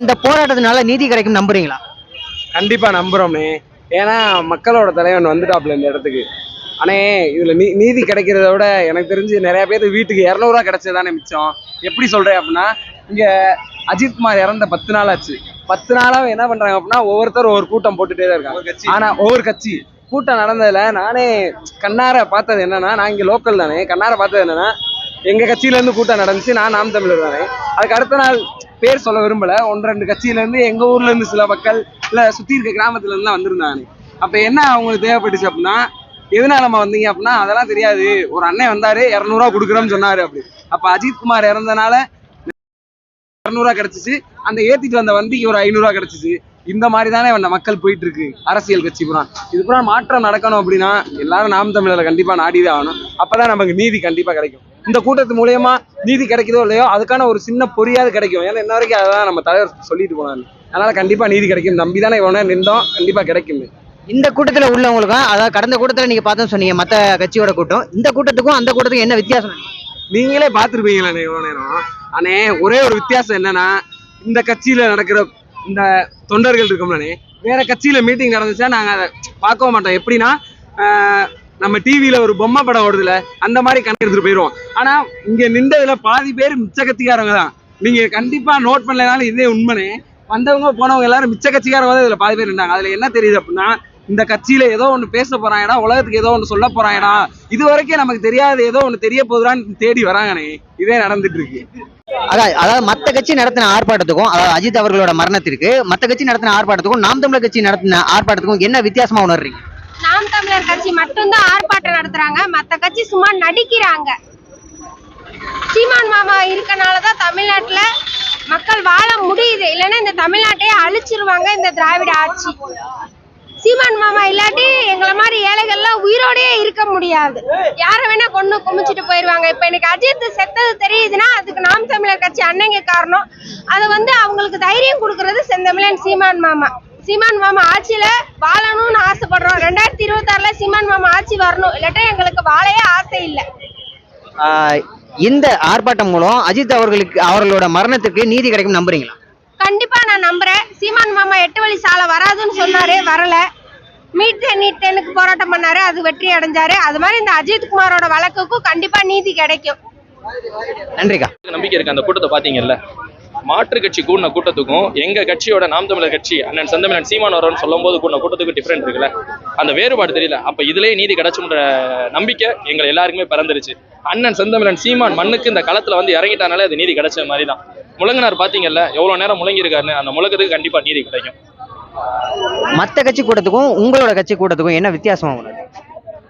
இந்த போராட்டத்தினால நீதி கிடைக்கும் நம்புறீங்களா? கண்டிப்பா நம்புறோம்னே ஏன்னா மக்களோட தலைவன் வந்துட்டாப்ல இந்த இடத்துக்கு. அண்ணே இதுல நீ நீதி கிடைக்கிறத விட எனக்கு தெரிஞ்சு நிறைய பேர் வீட்டுக்கு இரநூறுவா கிடைச்சதானே மிச்சம். எப்படி சொல்றேன் அப்படின்னா இங்க அஜித்குமார் இறந்த பத்து நாள் ஆச்சு. பத்து நாளாவும் என்ன பண்றாங்க அப்படின்னா ஒவ்வொருத்தரும் ஒவ்வொரு கூட்டம் போட்டுட்டே தான் இருக்காங்க. ஆனா ஒவ்வொரு கட்சி. கூட்டம் நடந்ததுல நானே கண்ணார பார்த்தது என்னன்னா நான் இங்க லோக்கல் தானே. கண்ணார பார்த்தது என்னன்னா எங்க கட்சியில இருந்து கூட்டம் நடந்துச்சு நான் நாம் தமிழர் தானே. அதுக்கு அடுத்த நாள் பேர் சொல்ல விரும்பல. ஒன்று ரெண்டு கட்சியில இருந்து எங்க ஊர்ல இருந்து சில மக்கள் இல்ல சுத்தி இருக்க கிராமத்துல இருந்து வந்திருந்தாங்க. அப்ப என்ன அவங்களுக்கு தேவைப்பட்டுச்சு அப்படின்னா எதனால நம்ம வந்தீங்க அப்படின்னா அதெல்லாம் தெரியாது. ஒரு அண்ணன் வந்தாரு இரநூறுவா கொடுக்குறோம்னு சொன்னாரு அப்படி. அப்ப அஜித்குமார் இறந்தனால இரநூறுவா கிடைச்சிச்சு. அந்த ஏத்திட்டு வந்த வண்டிக்கு ஒரு ஐநூறுவா கிடைச்சிச்சு. இந்த மாதிரி தானே மக்கள் போயிட்டு இருக்கு அரசியல் கட்சி பூரா. இது பூரா மாற்றம் நடக்கணும் அப்படின்னா எல்லாரும் நாம் தமிழரை கண்டிப்பா நாடிதான் ஆகணும். அப்பதான் நமக்கு நீதி கண்டிப்பா கிடைக்கும். இந்த கூட்டத்து மூலியமா நீதி கிடைக்குதோ இல்லையோ அதுக்கான ஒரு சின்ன பொறியாவது கிடைக்கும். ஏன்னா இன்ன வரைக்கும் அதான் நம்ம தலைவர் சொல்லிட்டு போனாரு. அதனால கண்டிப்பா நீதி கிடைக்கும். நம்பி தானே இவ்வளவு நேரம் நின்றோம். கண்டிப்பா கிடைக்கும். இந்த கூட்டத்துல உள்ளவங்களுக்கும் அதாவது கடந்த கூட்டத்துல நீங்க பார்த்தோம் சொன்னீங்க மத்த கட்சியோட கூட்டம் இந்த கூட்டத்துக்கும் அந்த கூட்டத்துக்கும் என்ன வித்தியாசம்? நீங்களே பார்த்துருப்பீங்களே இவ்வளவு நேரம். அண்ணே ஒரே ஒரு வித்தியாசம் என்னன்னா இந்த கட்சியில நடக்கிற இந்த தொண்டர்கள் இருக்கோம்லண்ணே வேற கட்சியில மீட்டிங் நடந்துச்சா நாங்க அதை பார்க்கவும் மாட்டோம். எப்படின்னா நம்ம டிவியில ஒரு பொம்மை படம் ஓடுதுல அந்த மாதிரி கணக்கு எடுத்துட்டு போயிடுவோம் ஆனா இங்க நின்றதுல பாதி பேர் மிச்ச தான். நீங்க கண்டிப்பா நோட் பண்ணலனாலும் இதே உண்மைனே. வந்தவங்க போனவங்க எல்லாரும் மிச்ச கட்சிக்காரங்க தான் இதுல பாதி பேர் இருந்தாங்க. அதுல என்ன தெரியுது அப்படின்னா இந்த கட்சியில ஏதோ ஒண்ணு பேச போறாங்கடா உலகத்துக்கு ஏதோ ஒண்ணு சொல்ல போறாங்கடா. இது வரைக்கும் நமக்கு தெரியாது ஏதோ ஒண்ணு தெரிய போகுதான்னு தேடி வராங்கனே. இதே நடந்துட்டு இருக்கு. அதாவது அதாவது மத்த கட்சி நடத்தின ஆர்ப்பாட்டத்துக்கும் அதாவது அஜித் அவர்களோட மரணத்திற்கு மத்த கட்சி நடத்தின ஆர்ப்பாட்டத்துக்கும் நாம் தமிழர் கட்சி நடத்தின ஆர்ப்பாட்டத்துக்கும் என்ன வித்தியாசமா உணர்றீங்க? நாம் தமிழர் கட்சி மட்டும்தான் ஆர்ப்பாட்டம் நடத்துறாங்க. மத்த கட்சி சும்மா நடிக்கிறாங்க. சீமான் மாமா இருக்கனாலதான் தமிழ்நாட்டுல மக்கள் வாழ முடியுது. இல்லைன்னா இந்த தமிழ்நாட்டையே அழிச்சிருவாங்க இந்த திராவிட ஆட்சி. சீமான் மாமா இல்லாட்டி எங்களை மாதிரி ஏழைகள்லாம் உயிரோடயே இருக்க முடியாது. யாரை வேணா கொண்டு குமிச்சிட்டு போயிருவாங்க. இப்ப எனக்கு அஜித் செத்தது தெரியுதுன்னா அதுக்கு நாம் தமிழர் கட்சி அன்னைங்க காரணம். அதை வந்து அவங்களுக்கு தைரியம் கொடுக்கறது செந்தமிழன் சீமான் மாமா. சீமான் மாமா ஆட்சியில வாழணும்னு ஆசைப்படுறோம். ரெண்டாயிரத்தி இருபத்தாறுல சீமான் மாமா ஆட்சி வரணும். இல்லாட்டா எங்களுக்கு வாழையே ஆசை இல்லை. இந்த ஆர்ப்பாட்டம் மூலம் அஜித் அவர்களுக்கு அவர்களோட மரணத்திற்கு நீதி கிடைக்கும் நம்புறீங்களா? கண்டிப்பா நான் நம்புறேன். சீமான் மாமா எட்டு வழி சாலை வராதுன்னு சொன்னாரு வரல. மீட் நீட் டென்னுக்கு போராட்டம் பண்ணாரு அது வெற்றி அடைஞ்சாரு. அது மாதிரி இந்த அஜித் குமாரோட வழக்குக்கும் கண்டிப்பா நீதி கிடைக்கும். நன்றிக்கா. நம்பிக்கை இருக்கு. அந்த கூட்டத்தை பாத்தீங்கல்ல மாற்று கட்சி கூடின கூட்டத்துக்கும் எங்க கட்சியோட நாம் தமிழர் கட்சி அண்ணன் செந்தமிழன் சீமான் வரன்னு சொல்லும் போது கூடின கூட்டத்துக்கும் டிஃபரெண்ட் இருக்குல்ல. அந்த வேறுபாடு தெரியல. அப்ப இதுலயே நீதி கிடைச்சுன்ற நம்பிக்கை எங்களை எல்லாருக்குமே பிறந்துருச்சு. அண்ணன் செந்தமிழன் சீமான் மண்ணுக்கு இந்த களத்துல வந்து இறங்கிட்டானாலே அது நீதி கிடைச்ச மாதிரி தான் முழங்கினார் பாத்தீங்கல்ல எவ்வளவு நேரம் முழங்கியிருக்காருன்னு அந்த முழக்கத்துக்கு கண்டிப்பா நீதி கிடைக்கும். மத்த கட்சி கூட்டத்துக்கும் உங்களோட கட்சி கூட்டத்துக்கும் என்ன வித்தியாசமா உங்களுக்கு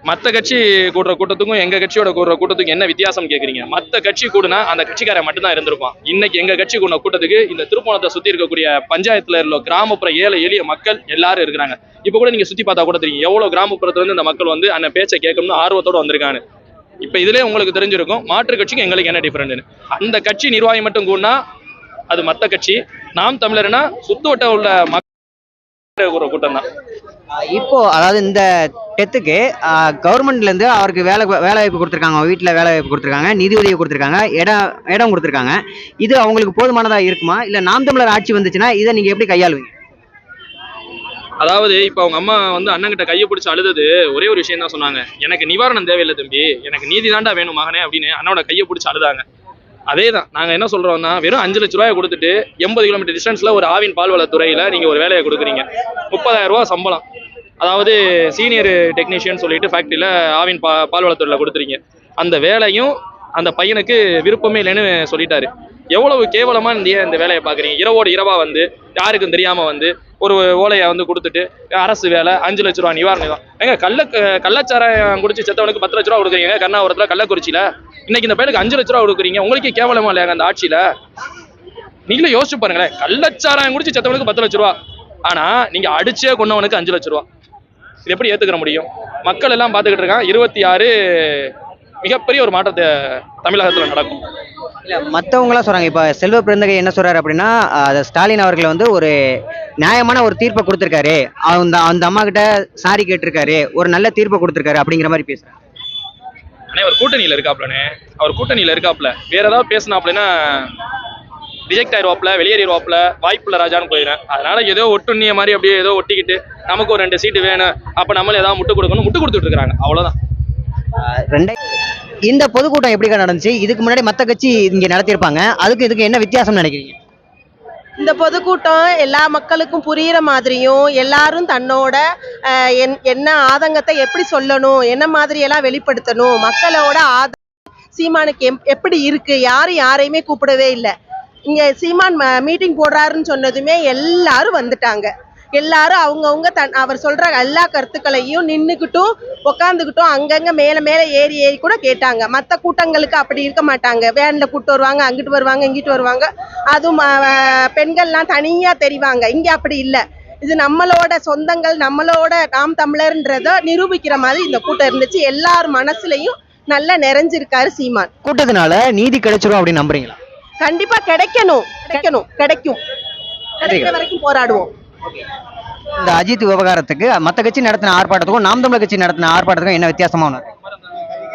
மற்ற கட்சி கூடுற கூட்டத்துக்கும் எங்க கட்சியோட கூடுற கூட்டத்துக்கும் என்ன வித்தியாசம் கேக்குறீங்க? மற்ற கட்சி கூடுனா அந்த கட்சிக்காரன் மட்டும்தான் இருந்திருப்பான். இன்னைக்கு எங்க கட்சி கூடின கூட்டத்துக்கு இந்த திருப்பணத்தை சுத்தி இருக்கக்கூடிய பஞ்சாயத்துல இருக்க கிராமப்புற ஏழை எளிய மக்கள் எல்லாரும் இருக்கிறாங்க. இப்ப கூட நீங்க சுத்தி பார்த்தா கூட தெரியும். எவ்வளவு கிராமப்புறத்துல இருந்து இந்த மக்கள் வந்து அந்த பேச்சை கேட்கணும்னு ஆர்வத்தோட வந்திருக்காங்க. இப்ப இதுலயே உங்களுக்கு தெரிஞ்சிருக்கும் மாற்று கட்சிக்கு எங்களுக்கு என்ன டிஃபரெண்ட்னு அந்த கட்சி நிர்வாகி மட்டும் கூடனா அது மத்த கட்சி. நாம் தமிழர்னா சுத்துவட்ட உள்ள ஒரு கூட்டம் தான். இப்போ அதாவது இந்த டெத்துக்கு கவர்மெண்ட்ல இருந்து அவருக்கு வேலை வேலை வாய்ப்பு கொடுத்துருக்காங்க வீட்டில் வேலை வாய்ப்பு கொடுத்துருக்காங்க நிதி உதவி கொடுத்துருக்காங்க இடம் இடம் கொடுத்துருக்காங்க. இது அவங்களுக்கு போதுமானதா இருக்குமா? இல்ல நாம் தமிழர் ஆட்சி வந்துச்சுன்னா இதை நீங்க எப்படி கையாளுவீங்க? அதாவது இப்ப அவங்க அம்மா வந்து அண்ணன்கிட்ட கையை பிடிச்சி அழுதது ஒரே ஒரு விஷயம் தான் சொன்னாங்க. எனக்கு நிவாரணம் தேவையில்லை தம்பி. எனக்கு நீதி தாண்டா வேணும் மகனே அப்படின்னு அண்ணனோட கையை பிடிச்சி அழுதாங்க. அதே தான் நாங்கள் என்ன சொல்கிறோம்னா வெறும் அஞ்சு லட்ச ரூபாய் கொடுத்துட்டு எண்பது கிலோமீட்டர் டிஸ்டன்ஸில் ஒரு ஆவின் பால்வளத்துறையில் நீங்கள் ஒரு வேலையை கொடுக்குறீங்க. முப்பதாயிரம் ரூபா சம்பளம். அதாவது சீனியர் டெக்னீஷியன் சொல்லிட்டு ஃபேக்ட்ரியில் ஆவின் பா பால்வளத்துறையில் கொடுத்துறீங்க. அந்த வேலையும் அந்த பையனுக்கு விருப்பமே இல்லைன்னு சொல்லிட்டாரு. எவ்வளவு கேவலமா இந்த இந்த வேலையை பாக்குறீங்க இரவோடு இரவா வந்து யாருக்கும் தெரியாம வந்து ஒரு ஓலையை வந்து கொடுத்துட்டு அரசு வேலை அஞ்சு லட்ச ரூபா நிவாரணம் தான் ஏங்க கள்ள கள்ளச்சாராயம் குடிச்சு செத்தவனுக்கு பத்து லட்ச ரூபா கொடுக்குறீங்க? கர்நாபுரத்துல கள்ளக்குறிச்சியில? இன்னைக்கு இந்த பையனுக்கு அஞ்சு லட்ச ரூபா கொடுக்குறீங்க? உங்களுக்கே கேவலமா இல்லையாங்க அந்த ஆட்சியில? நீங்களே யோசிச்சு பாருங்களேன். கள்ளச்சாராயம் குடிச்சு செத்தவனுக்கு பத்து லட்ச ரூபா. ஆனா நீங்க அடிச்சே கொண்டவனுக்கு அஞ்சு லட்ச ரூபா. இது எப்படி ஏத்துக்கிற முடியும்? மக்கள் எல்லாம் பார்த்துக்கிட்டு இருக்காங்க இருபத்தி ஆறு மிகப்பெரிய ஒரு மாற்றத்தை தமிழகத்துல நடக்கும். இல்ல மத்தவங்க எல்லாம் சொல்றாங்க. இப்ப செல்வ பிறந்தகை என்ன சொல்றாரு அப்படின்னா ஸ்டாலின் அவர்கள் வந்து ஒரு நியாயமான ஒரு தீர்ப்பை கொடுத்திருக்காரு. அந்த அந்த அம்மா கிட்ட சாரி கேட்டிருக்காரு. ஒரு நல்ல தீர்ப்பை கொடுத்திருக்காரு அப்படிங்கிற மாதிரி பேசுறாங்க அண்ணே அவர் கூட்டணியில இருக்காப்லண்ணே அவர் கூட்டணியில இருக்காப்ல. வேற ஏதாவது பேசினாப்லன்னா ரிஜெக்ட் ஆயிடுவாப்ல வெளியேறிடுவாப்ல வாய்ப்புள்ள ராஜான்னு போயிடுறேன். அதனால ஏதோ ஒட்டுண்ணிய மாதிரி அப்படியே ஏதோ ஒட்டிக்கிட்டு நமக்கு ஒரு ரெண்டு சீட்டு வேணும். அப்ப நம்மள ஏதாவது முட்டு கொடுக்கணும் முட்டு கொடுத்துட்டு இருக்காங்க அவ்வளவுதான். ரெண்டை இந்த பொதுக்கூட்டம் எப்படிக்கா நடந்துச்சு? இதுக்கு முன்னாடி மத்த கட்சி இங்க நடத்தியிருப்பாங்க. அதுக்கு இதுக்கு என்ன வித்தியாசம் நினைக்கிறீங்க? இந்த பொதுக்கூட்டம் எல்லா மக்களுக்கும் புரிகிற மாதிரியும் எல்லாரும் தன்னோட என்- என்ன ஆதங்கத்தை எப்படி சொல்லணும் என்ன மாதிரி எல்லாம் வெளிப்படுத்தணும் மக்களோட ஆத சீமானுக்கு எப் எப்படி இருக்கு யாரும் யாரையுமே கூப்பிடவே இல்லை. இங்க சீமான் மீட்டிங் போடுறாருன்னு சொன்னதுமே எல்லாரும் வந்துட்டாங்க. எல்லாரும் அவங்கவுங்க தன் அவர் சொல்ற எல்லா கருத்துக்களையும் நின்னுக்கிட்டும் உக்காந்துக்கிட்டும் அங்கங்க மேல மேல ஏறி ஏறி கூட கேட்டாங்க. மற்ற கூட்டங்களுக்கு அப்படி இருக்க மாட்டாங்க. வேன்ல கூட்டு வருவாங்க அங்கிட்டு வருவாங்க இங்கிட்டு வருவாங்க. அதுவும் பெண்கள்லாம் தனியா தெரிவாங்க. இங்க அப்படி இல்லை. இது நம்மளோட சொந்தங்கள் நம்மளோட நாம் தமிழர்ன்றத நிரூபிக்கிற மாதிரி இந்த கூட்டம் இருந்துச்சு. எல்லார் மனசுலயும் நல்லா நிறைஞ்சிருக்காரு சீமான். கூட்டத்தினால நீதி கிடைச்சிரும் அப்படின்னு நம்புறீங்களா? கண்டிப்பா கிடைக்கணும். கிடைக்கணும். கிடைக்கும். கிடைக்கிற வரைக்கும் போராடுவோம். இந்த அஜித் விவகாரத்துக்கு மத்த கட்சி நடத்தின ஆர்ப்பாட்டத்துக்கும் நாம் தமிழர் கட்சி நடத்தின ஆர்ப்பாட்டத்துக்கும் என்ன வித்தியாசமா உணர்றீங்க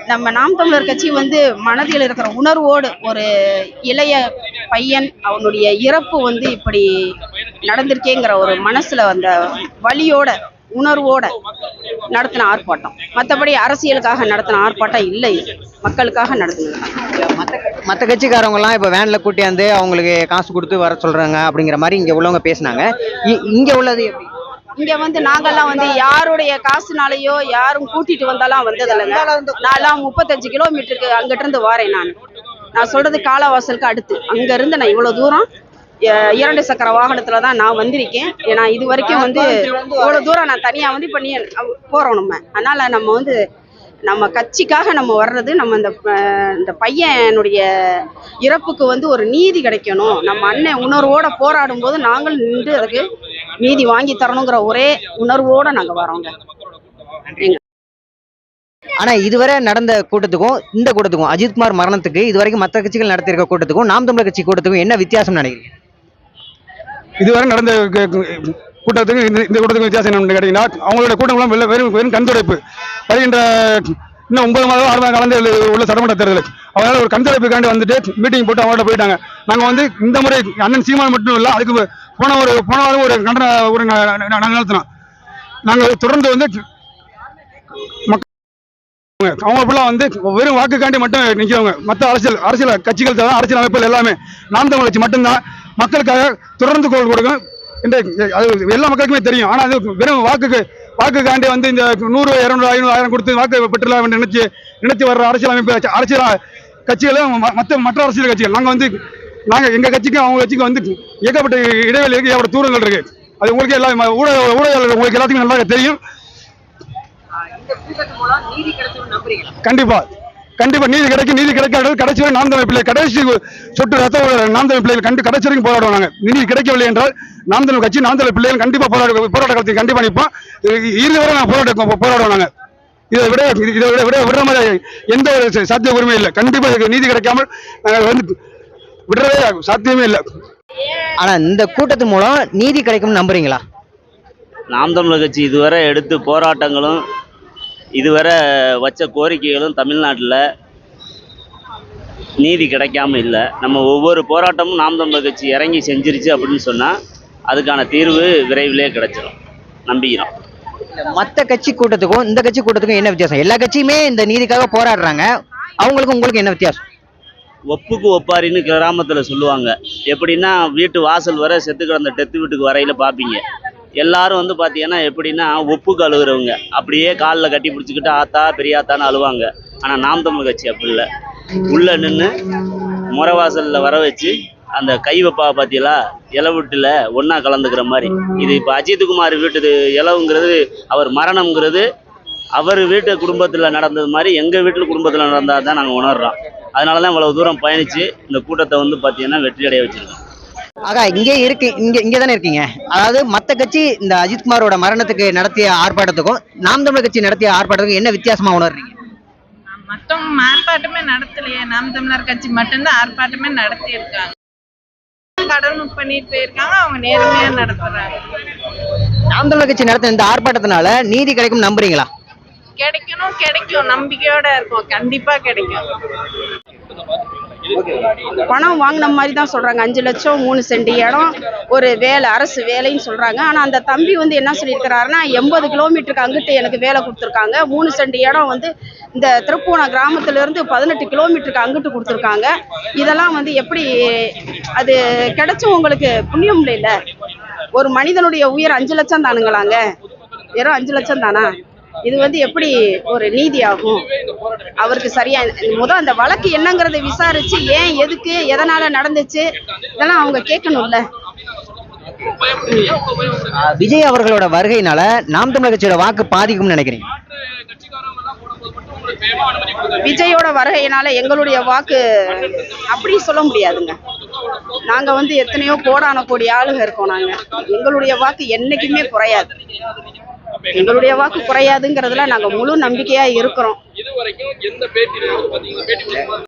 நம்ம நாம் தமிழர் கட்சி வந்து மனதில் இருக்கிற உணர்வோடு ஒரு இளைய பையன் அவனுடைய இறப்பு வந்து இப்படி நடந்திருக்கேங்கிற ஒரு மனசுல அந்த வழியோட உணர்வோட நடத்தின ஆர்ப்பாட்டம். மற்றபடி அரசியலுக்காக நடத்தின ஆர்ப்பாட்டம் இல்லை. மக்களுக்காக நடத்தினது. மற்ற கட்சிக்காரவங்கலாம் எல்லாம் வேனில் வேன்ல கூட்டியாந்து அவங்களுக்கு காசு கொடுத்து வர சொல்றாங்க அப்படிங்கிற மாதிரி இங்க உள்ளவங்க பேசினாங்க. இங்க உள்ளது எப்படி? இங்க வந்து நாங்கெல்லாம் வந்து யாருடைய காசுனாலயோ யாரும் கூட்டிட்டு வந்தாலாம் வந்ததில்லைங்க. நான்லாம் முப்பத்தஞ்சு கிலோமீட்டருக்கு அங்கிட்ட இருந்து வரேன் நான். நான் சொல்றது காலவாசலுக்கு அடுத்து. அங்க இருந்து நான் இவ்வளவு தூரம் இரண்டு சக்கர வாகனத்துல தான் நான் வந்திருக்கேன். ஏன்னா இது வரைக்கும் வந்து இவ்வளவு தூரம் நான் தனியா வந்து பண்ணி அஹ், போறோம் நம்ம. அதனால நம்ம வந்து நம்ம கட்சிக்காக நம்ம வர்றது நம்ம இந்த இந்த பையனுடைய இறப்புக்கு வந்து ஒரு நீதி கிடைக்கணும். நம்ம அண்ணன் உணர்வோட போராடும் போது நாங்கள் நின்று அதுக்கு நீதி வாங்கி தரணுங்கிற ஒரே உணர்வோட நாங்க வரோங்க. ஆனா இதுவரை நடந்த கூட்டத்துக்கும் இந்த கூட்டத்துக்கும் அஜித்குமார் மரணத்துக்கு இதுவரைக்கும் மற்ற கட்சிகள் நடத்தியிருக்க கூட்டத்துக்கும் நாம் தமிழர் கட்சி கூட்டத்துக்கும் என்ன வித்தியாசம் நினைக்கிறீங்க? இதுவரை நடந்த கூட்டத்துக்கு இந்த இந்த கூட்டத்துக்கு வித்தியாசம் என்னன்னு கேட்டீங்கன்னா அவங்களோட கூட்டங்களும் வெறும் வெறும் வெறும் கண்துடைப்பு. வருகின்ற இன்னும் ஒன்பது மாதம் ஆறு மாதம் கலந்து உள்ள சட்டமன்ற தேர்தல் அதனால் ஒரு கண்துடைப்புக்காண்டி வந்துட்டு மீட்டிங் போட்டு அவங்கள்ட்ட போயிட்டாங்க. நாங்கள் வந்து இந்த முறை அண்ணன் சீமான் மட்டும் இல்லை அதுக்கு போன ஒரு போன வாரம் ஒரு கண்டன ஒரு நாங்கள் நடத்தினோம் நாங்கள் தொடர்ந்து வந்து மக்கள் அவங்க ஃபுல்லாக வந்து வெறும் வாக்குக்காண்டி மட்டும் நிற்கிறவங்க மற்ற அரசியல் அரசியல் கட்சிகள் தான் அரசியல் அமைப்புகள் எல்லாமே. நாம் தமிழ் கட்சி மட்டும்தான். மக்களுக்காக தொடர்ந்து குரல் கொடுக்கும் அது எல்லா மக்களுக்குமே தெரியும். ஆனால் அது வெறும் வாக்குக்கு வாக்குக்காண்டி வந்து இந்த நூறு இரநூறு ஐநூறு ஆயிரம் கொடுத்து வாக்கு பெற்றுலாம் என்று நினைச்சு நினைச்சு வர்ற அரசியல் அமைப்பு அரசியல் கட்சிகளும் மற்ற மற்ற அரசியல் கட்சிகள். நாங்கள் வந்து நாங்கள் எங்கள் கட்சிக்கும் அவங்க கட்சிக்கும் வந்து ஏகப்பட்ட இடைவெளி இருக்கு ஏகப்பட்ட தூரங்கள் இருக்கு. அது உங்களுக்கு எல்லாம் ஊடக ஊடகங்கள் உங்களுக்கு எல்லாத்துக்கும் நல்லா தெரியும். கண்டிப்பா. கண்டிப்பா நீதி கிடைக்கும் நீதி கிடைக்காது கடைசி வரை நாம் தமிழ் பிள்ளை கடைசி சொட்டு ரத்த நாம் தமிழ் பிள்ளைகள் கண்டு கடைசி வரைக்கும் போராடுவோம் நாங்க நீதி கிடைக்கவில்லை என்றால் நாம் தமிழ் கட்சி நாம் தமிழ் பிள்ளைகள் கண்டிப்பா போராட போராட்ட காலத்தில் கண்டிப்பா நிற்போம். இறுதி வரை நான் போராட்ட போராடுவோம் நாங்க இதை விட இதை விட விட விடுற மாதிரி எந்த ஒரு சாத்திய உரிமையும் இல்லை. கண்டிப்பா இதுக்கு நீதி கிடைக்காமல் நாங்கள் வந்து விடுறதே சாத்தியமே இல்லை. ஆனா இந்த கூட்டத்து மூலம் நீதி கிடைக்கும்னு நம்புறீங்களா? நாம் தமிழர் கட்சி இதுவரை எடுத்து போராட்டங்களும் இதுவரை வச்ச கோரிக்கைகளும் தமிழ்நாட்டில் நீதி கிடைக்காம இல்லை. நம்ம ஒவ்வொரு போராட்டமும் நாம் தமிழர் கட்சி இறங்கி செஞ்சிருச்சு அப்படின்னு சொன்னால் அதுக்கான தீர்வு விரைவிலே கிடைச்சிடும் நம்பிக்கிறோம் மத்த கட்சி கூட்டத்துக்கும் இந்த கட்சி கூட்டத்துக்கும் என்ன வித்தியாசம்? எல்லா கட்சியுமே இந்த நீதிக்காக போராடுறாங்க. அவங்களுக்கும் உங்களுக்கு என்ன வித்தியாசம்? ஒப்புக்கு ஒப்பாரின்னு கிராமத்தில் சொல்லுவாங்க. எப்படின்னா வீட்டு வாசல் வர செத்து கிடந்த டெத்து வீட்டுக்கு வரையில் பார்ப்பீங்க எல்லாரும் வந்து பார்த்தீங்கன்னா எப்படின்னா ஒப்புக்கு அழுகுறவங்க அப்படியே காலில் கட்டி பிடிச்சிக்கிட்டு ஆத்தா பெரியாத்தான்னு அழுவாங்க. ஆனால் நாம் தமிழ் கட்சி அப்படி இல்லை. உள்ளே நின்று முறவாசலில் வர வச்சு அந்த கை வைப்பா பார்த்தீங்களா இளவீட்டில் ஒன்றா கலந்துக்கிற மாதிரி. இது இப்போ அஜித்குமார் வீட்டு இலவுங்கிறது அவர் மரணம்ங்கிறது அவர் வீட்டு குடும்பத்தில் நடந்தது மாதிரி எங்கள் வீட்டில் குடும்பத்தில் நடந்தால் தான் நாங்கள் உணர்கிறோம் அதனால தான் இவ்வளவு தூரம் பயணித்து இந்த கூட்டத்தை வந்து பார்த்தீங்கன்னா வெற்றி அடைய வச்சிருக்கோம். ஆகா இங்கே இருக்கு இங்க இங்க தானே இருக்கீங்க. அதாவது மத்த கட்சி இந்த அஜித்குமாரோட மரணத்துக்கு நடத்திய ஆர்ப்பாட்டத்துக்கும் நாம் தமிழர் கட்சி நடத்திய ஆர்ப்பாட்டத்துக்கும் என்ன வித்தியாசமா உணர்றீங்க? மத்தவங்க ஆர்ப்பாட்டமே நடத்தலையே. நாம் தமிழர் கட்சி மட்டும்தான் ஆர்ப்பாட்டமே நடத்தி இருக்காங்க கடன் பண்ணிட்டு போயிருக்காங்க அவங்க நேர்மையா நடத்துறாங்க. நாம் தமிழர் கட்சி நடத்தின இந்த ஆர்ப்பாட்டத்தினால நீதி கிடைக்கும் நம்புறீங்களா? கிடைக்கணும் கிடைக்கும். நம்பிக்கையோட இருக்கும். கண்டிப்பா கிடைக்கும். பணம் வாங்கின மாதிரி தான் சொல்கிறாங்க அஞ்சு லட்சம் மூணு சென்ட் இடம் ஒரு வேலை அரசு வேலைன்னு சொல்கிறாங்க ஆனால் அந்த தம்பி வந்து என்ன சொல்லியிருக்கிறாருன்னா எண்பது கிலோமீட்டருக்கு அங்கிட்டு எனக்கு வேலை கொடுத்துருக்காங்க. மூணு சென்ட் இடம் வந்து இந்த திருப்பூணம் கிராமத்திலேருந்து பதினெட்டு கிலோமீட்டருக்கு அங்கிட்டு கொடுத்துருக்காங்க. இதெல்லாம் வந்து எப்படி அது கிடைச்சும் உங்களுக்கு புண்ணியம் இல்லை ஒரு மனிதனுடைய உயிர் அஞ்சு லட்சம் தானுங்களாங்க. வெறும் அஞ்சு லட்சம் தானா? இது வந்து எப்படி ஒரு நீதி ஆகும் அவருக்கு சரியா முத அந்த வழக்கு என்னங்கறத விசாரிச்சு ஏன் எதுக்கு எதனால நடந்துச்சு இதெல்லாம் அவங்க கேட்கணும்ல. விஜய் அவர்களோட வருகையினால நாம் தமிழர் கட்சியோட வாக்கு பாதிக்கும்னு நினைக்கிறீங்க? விஜயோட வருகையினால எங்களுடைய வாக்கு அப்படி சொல்ல முடியாதுங்க. நாங்க வந்து எத்தனையோ கோடான கோடி ஆளுங்க இருக்கோம் நாங்க. எங்களுடைய வாக்கு என்னைக்குமே குறையாது. எங்களுடைய வாக்கு குறையாதுங்கிறதுல நாங்க முழு நம்பிக்கையா இருக்கிறோம்.